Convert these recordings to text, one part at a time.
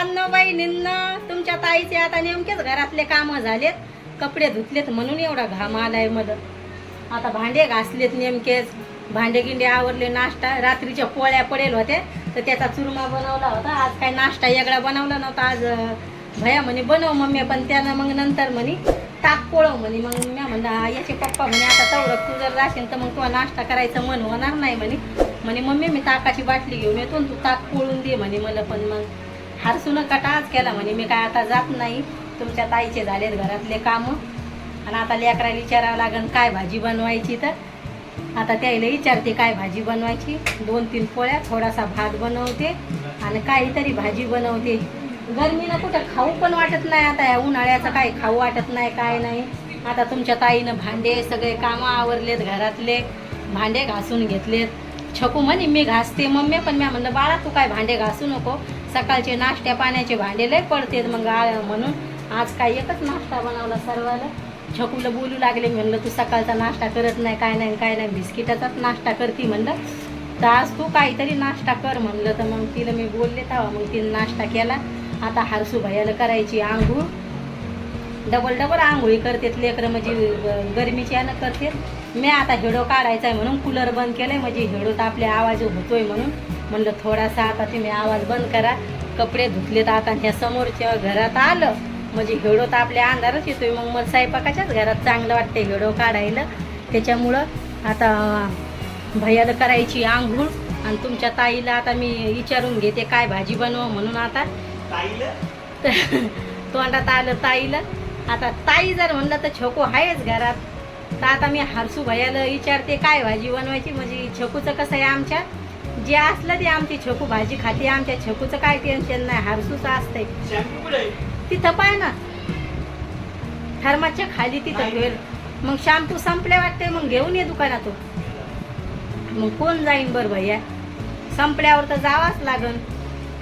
भावांनो बहिणींना तुमच्या ताईचे आता नेमकेच घरातले कामं झालेत. कपडे धुतलेत म्हणून एवढा घाम आलाय मला. आता भांडे घासलेत नेमकेच. भांडे गिंडे आवरले नाश्ता रात्रीच्या पोळ्या पडेल होते तर त्याचा चुरमा बनवला होता. आज काय नाश्ता वेगळा बनवला नव्हता. आज भया म्हणे बनव मम्मी. पण त्यानं मग नंतर म्हणे ताक पोळव म्हणे. मग मी म्हणलं याचे पप्पा म्हणे आता तेवढं तू जर राशील तर मग तुला नाश्ता करायचं मन होणार नाही म्हणे. म्हणे मम्मी मी ताकाची बाटली घेऊन येतो तू ताक पोळून दे म्हणे मला पण मग. हरसून कटाच केला म्हणे मी काय आता जात नाही. तुमच्या ताईचे झालेत घरातले कामं. आणि आता लेकराला विचारावं लागेल काय भाजी बनवायची तर? आता त्याला विचारते काय भाजी बनवायची? दोन तीन पोळ्या थोडासा भात बनवते आणि काहीतरी भाजी बनवते. गरमीनं कुठं खाऊ पण वाटत नाही आता या उन्हाळ्याचं काही खाऊ वाटत नाही काय नाही. आता तुमच्या ताईनं भांडे सगळे कामं आवरलेत घरातले भांडे घासून घेतलेत. छकू म्हणे मी घासते मम्मी पण मी म्हणलं बाळा तू काय भांडे घासू नको. सकाळचे नाश्त्या पाण्याचे भांडे लय पडतेत मग म्हणून. आज काय एकच नाश्ता बनवला सर्वाला छकूला बोलू लागले म्हणलं तू सकाळचा नाश्ता करत नाही काय नाही काय नाही बिस्किटाचाच नाश्ता करते म्हणलं. तर आज तू काहीतरी नाश्ता कर म्हणलं तर मग तिला मी बोलले तेव्हा मग तिने नाश्ता केला. आता हरसू भैयाला करायची आंघोळ. डबल डबल आंघोळी करतेत लेकरं म्हणजे गरमीची यानं करतेत. मी आता हेडो काढायचा आहे म्हणून कूलर बंद केलं आहे म्हणजे हेडो तर आपल्या आवाज होतोय म्हणून. म्हणलं थोडासा आता तुम्ही आवाज बंद करा. कपडे धुतलेत आता ह्या समोरच्या घरात आलं. म्हणजे हेडो तर आपल्या अंधारच येतोय. मग मला स्वयंपाकाच्याच घरात चांगलं वाटतंय हेडो काढायला. त्याच्यामुळं आता भैयाला करायची आंघोळ आणि तुमच्या ताईला आता मी विचारून घेते काय भाजी बनव म्हणून आता. तोंडात आलं ताईला. आता ताई जर म्हणलं तर छोको आहेच घरात. तर आता मी हरसू भैयाला विचारते काय भाजी बनवायची? म्हणजे छकूचं कसं आहे आमच्या? जे असलं ते आमची छकू भाजी खाते आमच्या छकूचं काय टेन्शन नाही हरसूचं असतंय. तिथं पाय ना. थर्माच्या खाली तिथं ठेवेल. मग शॅम्पू संपले वाटते मग घेऊन ये दुकानातून. मग कोण जाईन बरं भैया? संपल्यावर तर जावाच लागन.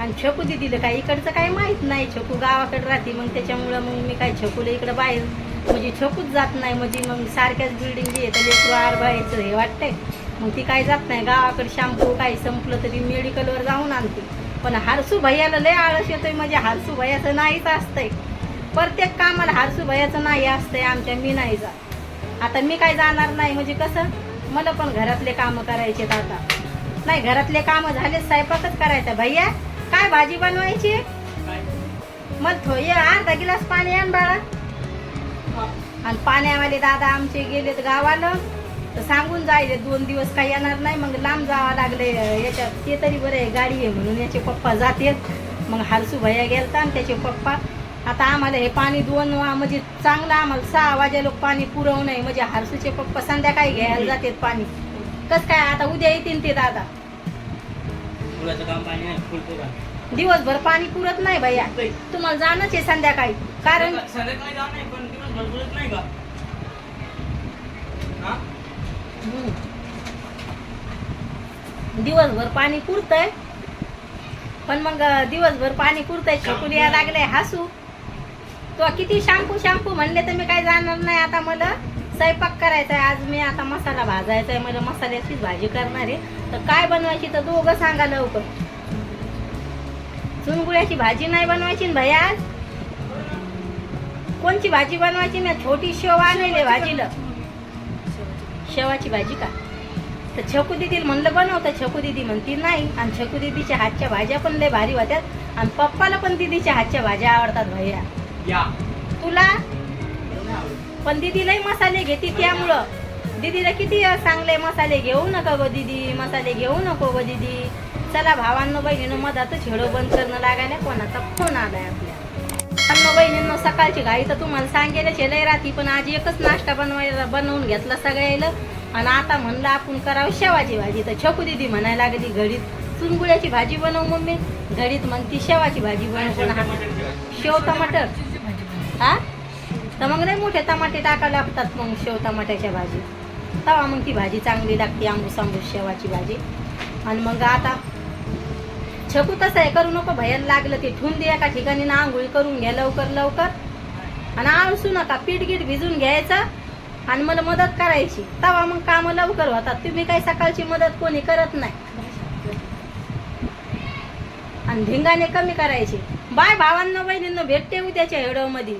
आणि छकू दिदीला काय इकडचं काही माहीत नाही. छकू गावाकडे राहते मग त्याच्यामुळं मग मी काय छकूला इकडं बाहेर. म्हणजे छकूच जात नाही म्हणजे मग सारख्याच बिल्डिंग येतं लेकरू आर बाहेरचं हे वाटतंय. मग ती काय जात नाही. गावाकडे शॅम्पू काही संपलं तरी मेडिकलवर जाऊन आणते. पण हारसू भैयाला लय आळस येतोय. म्हणजे हारसू भैयाचं नाहीच असतंय. प्रत्येक कामाला हारसू भैयाचं नाही असतंय. आमच्या मी नाही जात. आता मी काय जाणार नाही? म्हणजे कसं? मला पण घरातले कामं करायचे आता. नाही घरातले कामं झाले स्वयंपाकच करायचा. भैया काय भाजी बनवायची? मग थो ये अर्धा गिलास पाणी आण बाळा. आणि पाण्यावाले दादा आमचे गेलेत गावाला. तर सांगून जायले दोन दिवस काही येणार नाही मग लांब जावं लागले याच्यात ते तरी बरं आहे गाडी आहे म्हणून याचे पप्पा जातेत. मग हारसू भैया गेलता आणि त्याचे पप्पा आता आम्हाला हे पाणी दोन वा- म्हणजे चांगलं आम्हाला सहा वाजे लोक पाणी पुरवू नये म्हणजे हारसूचे पप्पा संध्याकाळी घ्यायला जातात पाणी. कस काय आता उद्या येतील ते दादा? दिवसभर पाणी पुरत नाही भैया. तुम्हाला जाणंच आहे संध्याकाळी. कारण संध्याकाळी दिवसभर पाणी पुरतंय. पण मग दिवसभर पाणी पुरतंय छकून यायला लागले हसू. तो किती शॅम्पू शॅम्पू म्हणले तर मी काय जाणार नाही आता मला. स्वयंपाक करायचा आहे आज मी आता मसाला भाजायचा आहे मला मसाल्याचीच भाजी करणार. आहे तर काय बनवायची तर दोघं सांगा लवकर. चुनगुळ्याची भाजी नाही बनवायची ना भैया. कोणची भाजी बनवायची ना? छोटी शेव आणले भाजीला. शेवाची भाजी का? तर छकू दिदीला म्हणलं बनवतं छकू दिदी. म्हणती नाही. आणि छकू दिदीच्या हातच्या भाज्या पण लय भारी होत्यात. आणि पप्पाला पण दिदीच्या हातच्या भाज्या आवडतात भैया. या. तुला? पण दिदी लय मसाले घेते त्यामुळं. दिदीला किती चांगले मसाले घेऊ नका गो दिदी. मसाले घेऊ नको गो दिदी. चला भावांनो बहिणीनं मधातच हेडो बंद करणं लागायला कोणाचा फोन आलाय आपल्या? भावांनो बहिणींनो सकाळची घाई तर तुम्हाला सांगेलच लय राहती पण आज एकच नाश्ता बनवायला बनवून घेतला सगळ्याला. आणि आता म्हणलं आपण करावं शेवाची भाजी. तर छकू दिदी म्हणायला लागली घडीत चुनगुळ्याची भाजी बनव मम्मी. घडीत म्हणती शेवाची भाजी बनव. पण हा शेव टमाटर हा? तर मग नाही मोठे टमाटे टाकायला लागतात मग शेव टमाट्याच्या भाजी. तवा मग ती भाजी चांगली लागते आंबूस आंबूस शेवाची भाजी. आणि मग आता छकू तसं आहे करू नको भयाला लागलं ते ठेवून दे एका ठिकाणी ना आंघोळी करून घ्या लवकर लवकर. आणि आळसू नका पीठ गीठ भिजून घ्यायचं आणि मला मदत करायची. तवा मग कामं लवकर होतात. तुम्ही काही सकाळची मदत कोणी करत नाही. आणि धिंगाने धिंगाणे कमी करायचे. बाय भावांना बहिणींना भेटते उद्याच्या हेडवमध्ये